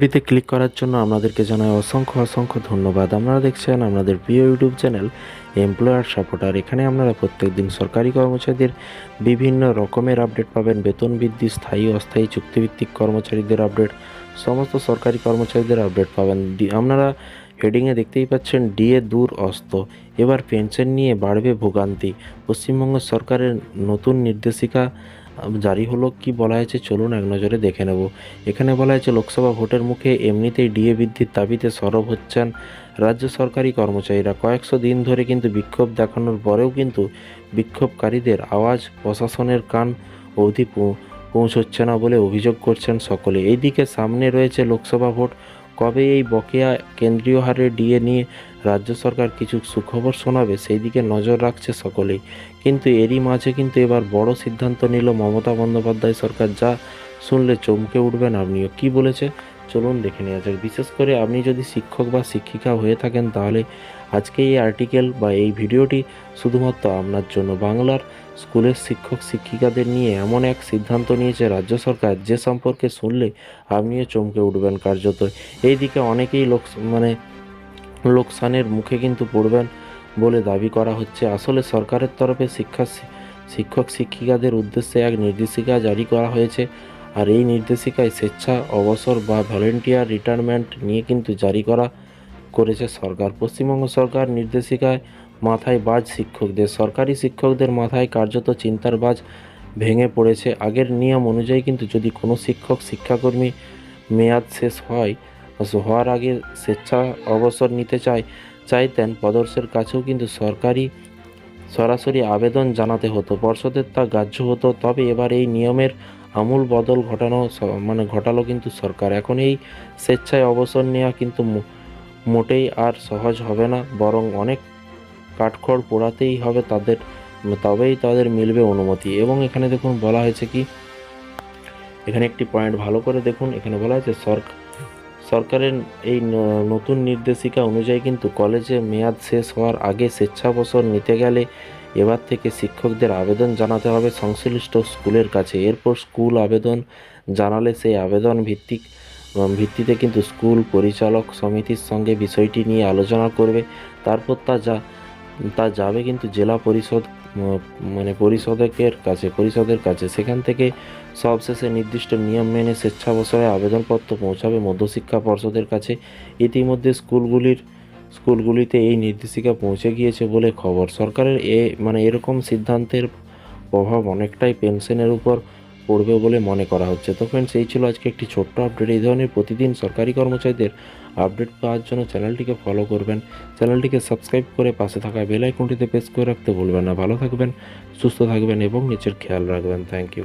ভিডিওতে ক্লিক করার জন্য আপনাদেরকে জানাই অসংখ্য অসংখ্য ধন্যবাদ। আপনারা দেখছেন আপনাদের প্রিয় ইউটিউব চ্যানেল এমপ্লয়ার সাপোর্টার। এখানে আপনারা প্রত্যেকদিন সরকারি কর্মচারীদের বিভিন্ন রকমের আপডেট পাবেন। বেতন বৃদ্ধি, স্থায়ী অস্থায়ী চুক্তিভিত্তিক কর্মচারীদের আপডেট, সমস্ত সরকারি কর্মচারীদের আপডেট পাবেন। আপনারা হেডিংয়ে দেখতেই পাচ্ছেন ডিএ দূর অস্ত। এবার পেনশন নিয়ে বাড়বে ভোগান্তি। পশ্চিমবঙ্গ সরকারের নতুন নির্দেশিকা জারি হলো কি বলা হয়েছে, চলুন এক নজরে দেখে নেব। এখানে বলা হয়েছে, লোকসভা ভোটের মুখে এমনিতেই ডিএ বৃদ্ধির দাবিতে সরব হচ্ছেন রাজ্য সরকারি কর্মচারীরা। কয়েকশো দিন ধরে কিন্তু বিক্ষোভ দেখানোর পরেও কিন্তু বিক্ষোভকারীদের আওয়াজ প্রশাসনের কান অবধি পৌঁছচ্ছে না বলে অভিযোগ করছেন সকলে। এইদিকে সামনে রয়েছে লোকসভা ভোট। কবে এই বকেয়া কেন্দ্রীয় হারে ডিএ নিয়ে রাজ্য সরকার কিছু সুখবর শোনাবে সেই দিকে নজর রাখছে সকলেই। কিন্তু এরই মাঝে কিন্তু এবার বড় সিদ্ধান্ত নিল মমতা বন্দ্যোপাধ্যায় সরকার। যা শুনলে চমকে উঠবেন আপনিও। কি বলেছে? চলুন দেখে নেওয়া যাক। বিশেষ করে আপনি যদি শিক্ষক বা শিক্ষিকা হয়ে থাকেন, তাহলে আজকে এই আর্টিকেল বা এই ভিডিওটি শুধুমাত্র আপনার জন্য। বাংলার স্কুলের শিক্ষক, শিক্ষিকাদের নিয়ে এমন এক সিদ্ধান্ত নিয়েছে রাজ্য সরকার, যে সম্পর্কে শুনলে আপনিও চমকে উঠবেন কার্যত। এইদিকে অনেকেই লোক মানে লোকসানের মুখে কিন্তু পড়বেন বলে দাবি করা হচ্ছে। আসলে সরকারের তরফে শিক্ষা, শিক্ষক, শিক্ষিকাদের উদ্দেশ্যে এক নির্দেশিকা জারি করা হয়েছে। আর এই নির্দেশিকায় স্বেচ্ছা, অবসর বা ভলেন্টিয়ার রিটায়ারমেন্ট নিয়ে কিন্তু জারি করা করেছে সরকার। পশ্চিমবঙ্গ সরকার নির্দেশিকায় মাথায় বাজ শিক্ষকদের, সরকারি শিক্ষকদের মাথায় কার্যত চিন্তার বাজ ভেঙে পড়েছে। আগের নিয়ম অনুযায়ী কিন্তু যদি কোনো শিক্ষক, শিক্ষাকর্মী মেয়াদ শেষ হয়, হওয়ার আগে স্বেচ্ছা, অবসর নিতে চায়, চাইতেন, পদর্শের কাছেও কিন্তু সরকারি সরাসরি আবেদন জানাতে হতো। পর্ষদের তা গ্রাহ্য হতো। তবে এবার এই নিয়মের আমূল বদল ঘটানো মানে ঘটালো কিন্তু সরকার। এখন এই স্বেচ্ছায় অবসর নেওয়া কিন্তু মোটেই আর সহজ হবে না, বরং অনেক কাঠখড় পোড়াতেই হবে তাদের, তবেই তাদের মিলবে অনুমতি। এবং এখানে দেখুন বলা হয়েছে কি, এখানে একটি পয়েন্ট ভালো করে দেখুন, এখানে বলা হয়েছে সরকার সরকারের এই নতুন নির্দেশিকা অনুযায়ী কিন্তু কলেজে মেয়াদ শেষ হওয়ার আগে স্বেচ্ছাবসর নিতে গেলে এবার থেকে শিক্ষকদের আবেদন জানাতে হবে সংশ্লিষ্ট স্কুলের কাছে। এরপর স্কুল আবেদন জানালে সেই আবেদন ভিত্তিক ভিত্তিতে কিন্তু স্কুল পরিচালক সমিতির সঙ্গে বিষয়টি নিয়ে আলোচনা করবে। তারপর তা যা, তা যাবে কিন্তু জেলা পরিষদ মানে পরিষদের কাছে পরিষদের কাছে। সেখান থেকে সবশেষে নির্দিষ্ট নিয়ম মেনে স্বেচ্ছাবসরে আবেদনপত্র পৌঁছাবে মধ্যশিক্ষা পর্ষদের কাছে। ইতিমধ্যে স্কুলগুলির স্কুলগুলিতে এই নির্দেশিকা পৌঁছে গিয়েছে বলে খবর। সরকারের এ মানে এরকম সিদ্ধান্তের প্রভাব অনেকটাই পেনশনের উপর পড়বে বলে মনে করা হচ্ছে। তো ফ্রেন্ডস এই ছিল আজকে একটি ছোট্ট আপডেট এই ধরনের প্রতিদিন সরকারি কর্মচারীদের আপডেট পাওয়ার জন্য চ্যানেলটিকে ফলো করবেন। চ্যানেলটিকে সাবস্ক্রাইব করে পাশে থাকা বেল আইকনটিতে প্রেস করে রাখতে ভুলবেন না। ভালো থাকবেন, সুস্থ থাকবেন এবং নিজের খেয়াল রাখবেন। Thank you